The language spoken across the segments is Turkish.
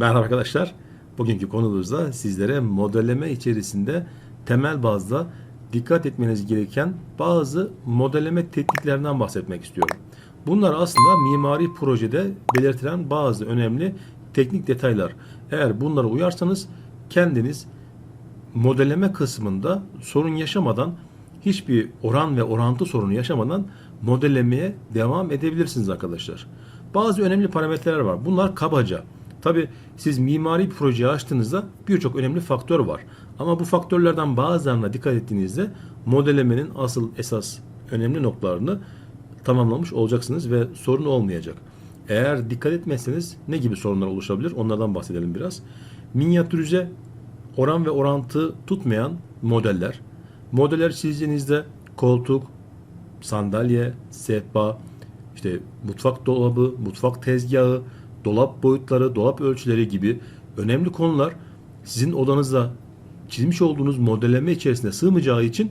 Merhaba arkadaşlar. Bugünkü konumuzda sizlere modelleme içerisinde temel bazda dikkat etmeniz gereken bazı modelleme tekniklerinden bahsetmek istiyorum. Bunlar aslında mimari projede belirtilen bazı önemli teknik detaylar. Eğer bunlara uyarsanız kendiniz modelleme kısmında sorun yaşamadan hiçbir oran ve orantı sorunu yaşamadan modellemeye devam edebilirsiniz arkadaşlar. Bazı önemli parametreler var. Bunlar kabaca. Tabi siz mimari bir projeyi açtığınızda birçok önemli faktör var. Ama bu faktörlerden bazılarına dikkat ettiğinizde modellemenin asıl esas önemli noktalarını tamamlamış olacaksınız ve sorun olmayacak. Eğer dikkat etmezseniz ne gibi sorunlar oluşabilir onlardan bahsedelim biraz. Minyatürize oran ve orantı tutmayan modeller. Modeller çizdiğinizde koltuk, sandalye, sehpa, işte mutfak dolabı, mutfak tezgahı, dolap boyutları, dolap ölçüleri gibi önemli konular sizin odanızda çizmiş olduğunuz modelleme içerisinde sığmayacağı için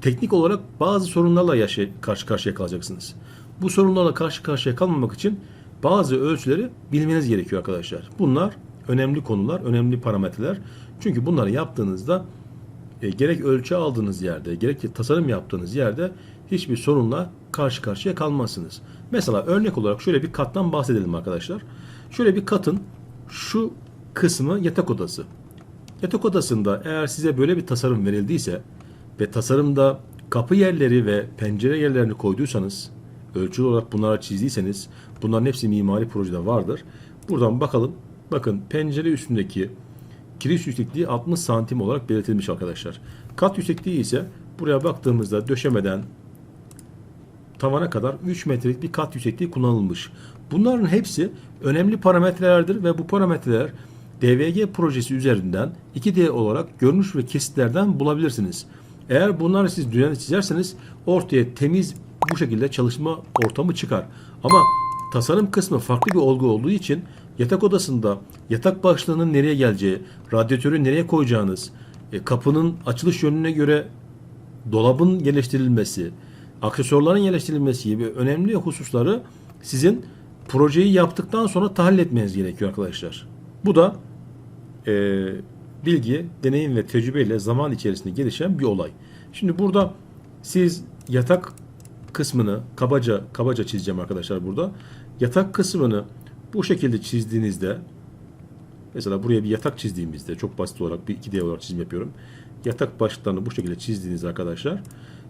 teknik olarak bazı sorunlarla yaşa karşı karşıya kalacaksınız. Bu sorunlarla karşı karşıya kalmamak için bazı ölçüleri bilmeniz gerekiyor arkadaşlar. Bunlar önemli konular, önemli parametreler. Çünkü bunları yaptığınızda e, gerek ölçü aldığınız yerde, gerek tasarım yaptığınız yerde hiçbir sorunla karşı karşıya kalmazsınız. Mesela örnek olarak şöyle bir kattan bahsedelim arkadaşlar. Şöyle bir katın şu kısmı yatak odası. Yatak odasında eğer size böyle bir tasarım verildiyse ve tasarımda kapı yerleri ve pencere yerlerini koyduysanız, ölçülü olarak bunlara çizdiyseniz, bunların hepsi mimari projede vardır. Buradan bakalım. Bakın pencere üstündeki kiriş yüksekliği 60 santim olarak belirtilmiş arkadaşlar. Kat yüksekliği ise buraya baktığımızda döşemeden tavana kadar 3 metrelik bir kat yüksekliği kullanılmış. Bunların hepsi önemli parametrelerdir ve bu parametreler DVG projesi üzerinden 2D olarak görünüş ve kesitlerden bulabilirsiniz. Eğer bunları siz düzenli çizerseniz ortaya temiz bu şekilde çalışma ortamı çıkar. Ama tasarım kısmı farklı bir olgu olduğu için yatak odasında yatak başlığının nereye geleceği, radyatörü nereye koyacağınız, e, kapının açılış yönüne göre dolabın yerleştirilmesi, aksesuarların yerleştirilmesi gibi önemli hususları sizin projeyi yaptıktan sonra tahlil etmeniz gerekiyor arkadaşlar. Bu da e, bilgi, deneyim ve tecrübeyle zaman içerisinde gelişen bir olay. Şimdi burada siz yatak kısmını kabaca kabaca çizeceğim arkadaşlar burada. Yatak kısmını bu şekilde çizdiğinizde mesela buraya bir yatak çizdiğimizde çok basit olarak bir 2D olarak çizim yapıyorum. Yatak başlıklarını bu şekilde çizdiğinizde arkadaşlar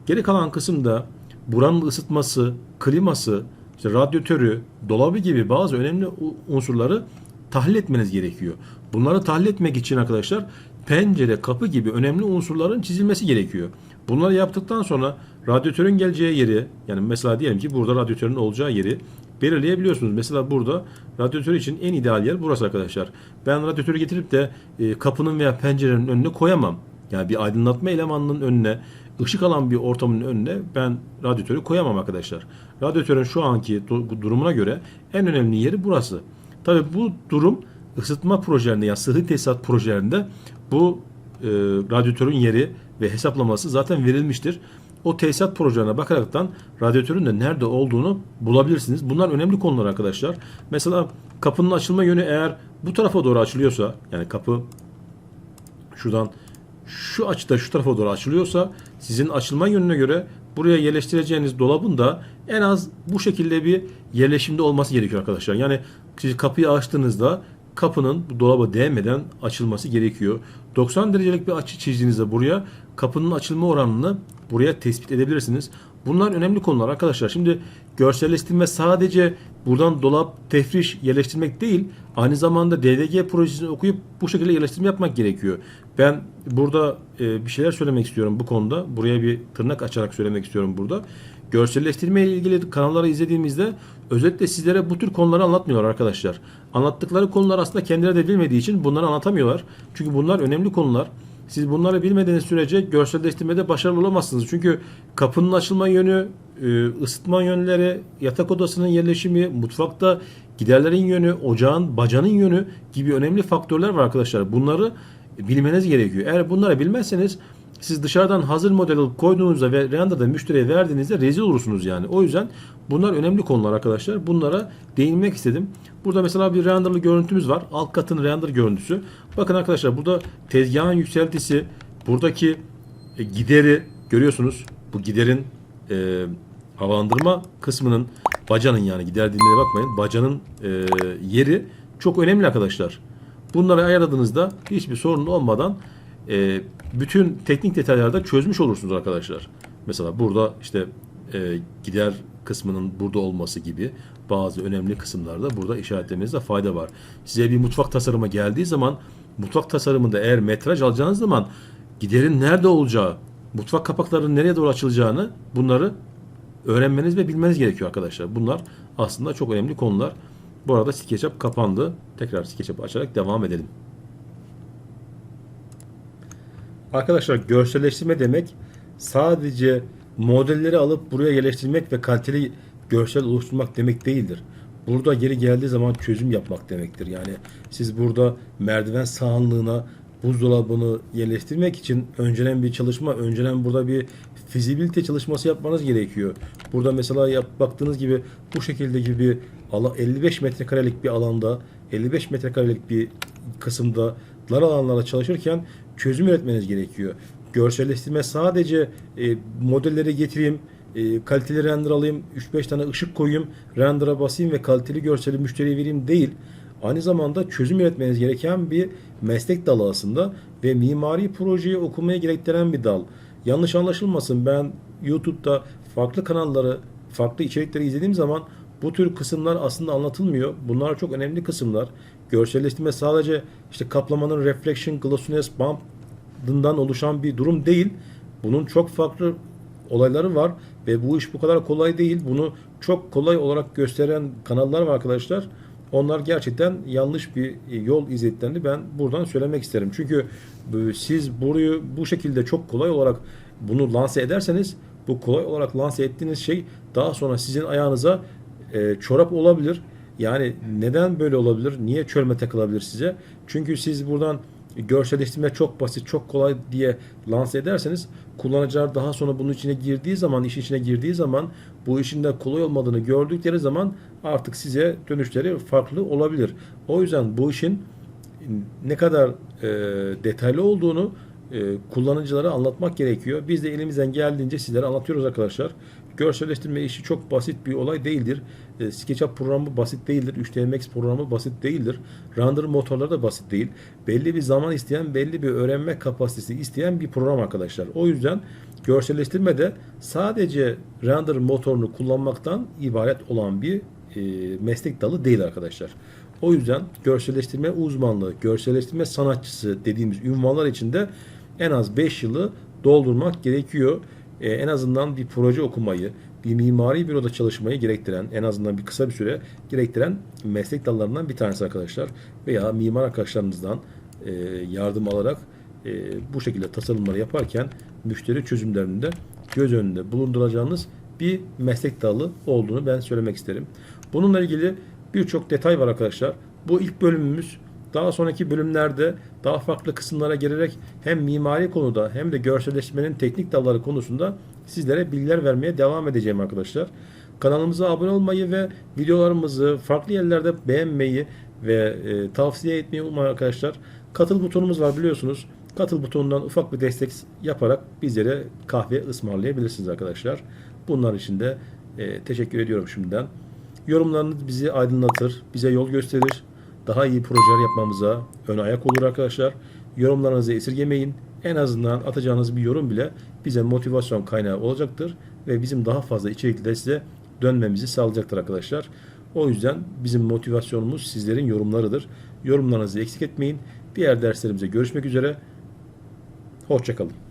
geri kalan kısımda buranın ısıtması, kliması, işte radyatörü, dolabı gibi bazı önemli unsurları tahlil etmeniz gerekiyor. Bunları tahlil etmek için arkadaşlar pencere, kapı gibi önemli unsurların çizilmesi gerekiyor. Bunları yaptıktan sonra radyatörün geleceği yeri yani mesela diyelim ki burada radyatörün olacağı yeri belirleyebiliyorsunuz. Mesela burada radyatör için en ideal yer burası arkadaşlar. Ben radyatörü getirip de e, kapının veya pencerenin önüne koyamam. Yani bir aydınlatma elemanının önüne, ışık alan bir ortamın önüne ben radyatörü koyamam arkadaşlar. Radyatörün şu anki durumuna göre en önemli yeri burası. Tabi bu durum ısıtma projelerinde yani sıhhi tesisat projelerinde bu e, radyatörün yeri ve hesaplaması zaten verilmiştir. O tesisat projelerine bakaraktan radyatörün de nerede olduğunu bulabilirsiniz. Bunlar önemli konular arkadaşlar. Mesela kapının açılma yönü eğer bu tarafa doğru açılıyorsa yani kapı şuradan şu açıda şu tarafa doğru açılıyorsa sizin açılma yönüne göre buraya yerleştireceğiniz dolabın da en az bu şekilde bir yerleşimde olması gerekiyor arkadaşlar. Yani siz kapıyı açtığınızda kapının bu dolaba değmeden açılması gerekiyor. 90 derecelik bir açı çizdiğinizde buraya kapının açılma oranını buraya tespit edebilirsiniz. Bunlar önemli konular arkadaşlar. Şimdi görselleştirme sadece buradan dolap, tefriş yerleştirmek değil, aynı zamanda DDG projesini okuyup bu şekilde yerleştirme yapmak gerekiyor. Ben burada e, bir şeyler söylemek istiyorum bu konuda. Buraya bir tırnak açarak söylemek istiyorum burada. Görselleştirme ile ilgili kanalları izlediğimizde özetle sizlere bu tür konuları anlatmıyorlar arkadaşlar. Anlattıkları konular aslında kendileri de bilmediği için bunları anlatamıyorlar. Çünkü bunlar önemli konular. Siz bunları bilmediğiniz sürece görselleştirmede başarılı olamazsınız. Çünkü kapının açılma yönü, e, ısıtma yönleri, yatak odasının yerleşimi, mutfakta giderlerin yönü, ocağın, bacanın yönü gibi önemli faktörler var arkadaşlar. Bunları bilmeniz gerekiyor. Eğer bunları bilmezseniz siz dışarıdan hazır model alıp koyduğunuzda ve renderda müşteriye verdiğinizde rezil olursunuz yani. O yüzden bunlar önemli konular arkadaşlar. Bunlara değinmek istedim. Burada mesela bir renderlı görüntümüz var. Alt katın render görüntüsü. Bakın arkadaşlar burada tezgahın yükseltisi, buradaki e, gideri görüyorsunuz. Bu giderin e, havalandırma kısmının bacanın yani gider dinlere bakmayın. Bacanın e, yeri çok önemli arkadaşlar. Bunları ayarladığınızda hiçbir sorun olmadan e, bütün teknik detaylarda çözmüş olursunuz arkadaşlar. Mesela burada işte e, gider kısmının burada olması gibi bazı önemli kısımlarda burada işaretlemenizde fayda var. Size bir mutfak tasarımı geldiği zaman mutfak tasarımında eğer metraj alacağınız zaman giderin nerede olacağı, mutfak kapaklarının nereye doğru açılacağını bunları öğrenmeniz ve bilmeniz gerekiyor arkadaşlar. Bunlar aslında çok önemli konular. Bu arada SketchUp kapandı. Tekrar SketchUp açarak devam edelim. Arkadaşlar görselleştirme demek sadece modelleri alıp buraya yerleştirmek ve kaliteli görsel oluşturmak demek değildir. Burada geri geldiği zaman çözüm yapmak demektir. Yani siz burada merdiven sahanlığına buzdolabını yerleştirmek için önceden bir çalışma, önceden burada bir fizibilite çalışması yapmanız gerekiyor. Burada mesela yap, baktığınız gibi bu şekilde gibi bir ala- 55 metrekarelik bir alanda, 55 metrekarelik bir kısımda dar alanlarda çalışırken çözüm üretmeniz gerekiyor. Görselleştirme sadece e, modelleri getireyim, e, kaliteli render alayım, 3-5 tane ışık koyayım, render'a basayım ve kaliteli görseli müşteriye vereyim değil. Aynı zamanda çözüm üretmeniz gereken bir meslek dalı aslında ve mimari projeyi okumaya gerektiren bir dal. Yanlış anlaşılmasın ben YouTube'da farklı kanalları, farklı içerikleri izlediğim zaman bu tür kısımlar aslında anlatılmıyor. Bunlar çok önemli kısımlar. Görselleştirme sadece işte kaplamanın reflection, glossiness, bump'ından oluşan bir durum değil. Bunun çok farklı olayları var ve bu iş bu kadar kolay değil. Bunu çok kolay olarak gösteren kanallar var arkadaşlar. Onlar gerçekten yanlış bir yol izlediklerini ben buradan söylemek isterim. Çünkü e, siz burayı bu şekilde çok kolay olarak bunu lanse ederseniz bu kolay olarak lanse ettiğiniz şey daha sonra sizin ayağınıza e, çorap olabilir. Yani neden böyle olabilir? Niye çölme takılabilir size? Çünkü siz buradan görselleştirme çok basit, çok kolay diye lanse ederseniz kullanıcılar daha sonra bunun içine girdiği zaman, işin içine girdiği zaman bu işin de kolay olmadığını gördükleri zaman artık size dönüşleri farklı olabilir. O yüzden bu işin ne kadar e, detaylı olduğunu e, kullanıcılara anlatmak gerekiyor. Biz de elimizden geldiğince sizlere anlatıyoruz arkadaşlar. Görselleştirme işi çok basit bir olay değildir. E, SketchUp programı basit değildir. 3D Max programı basit değildir. Render motorları da basit değil. Belli bir zaman isteyen, belli bir öğrenme kapasitesi isteyen bir program arkadaşlar. O yüzden görselleştirme de sadece render motorunu kullanmaktan ibaret olan bir e, meslek dalı değil arkadaşlar. O yüzden görselleştirme uzmanlığı, görselleştirme sanatçısı dediğimiz ünvanlar içinde en az 5 yılı doldurmak gerekiyor. Ee, en azından bir proje okumayı, bir mimari büroda çalışmayı gerektiren, en azından bir kısa bir süre gerektiren meslek dallarından bir tanesi arkadaşlar. Veya mimar arkadaşlarımızdan e, yardım alarak e, bu şekilde tasarımları yaparken müşteri çözümlerinde göz önünde bulunduracağınız bir meslek dalı olduğunu ben söylemek isterim. Bununla ilgili birçok detay var arkadaşlar. Bu ilk bölümümüz. Daha sonraki bölümlerde daha farklı kısımlara girerek hem mimari konuda hem de görselleştirmenin teknik dalları konusunda sizlere bilgiler vermeye devam edeceğim arkadaşlar. Kanalımıza abone olmayı ve videolarımızı farklı yerlerde beğenmeyi ve e, tavsiye etmeyi unutmayın arkadaşlar. Katıl butonumuz var biliyorsunuz. Katıl butonundan ufak bir destek yaparak bizlere kahve ısmarlayabilirsiniz arkadaşlar. Bunlar için de e, teşekkür ediyorum şimdiden. Yorumlarınız bizi aydınlatır, bize yol gösterir. Daha iyi projeler yapmamıza ön ayak olur arkadaşlar. Yorumlarınızı esirgemeyin. En azından atacağınız bir yorum bile bize motivasyon kaynağı olacaktır ve bizim daha fazla içerikle size dönmemizi sağlayacaktır arkadaşlar. O yüzden bizim motivasyonumuz sizlerin yorumlarıdır. Yorumlarınızı eksik etmeyin. Diğer derslerimize görüşmek üzere. Hoşçakalın.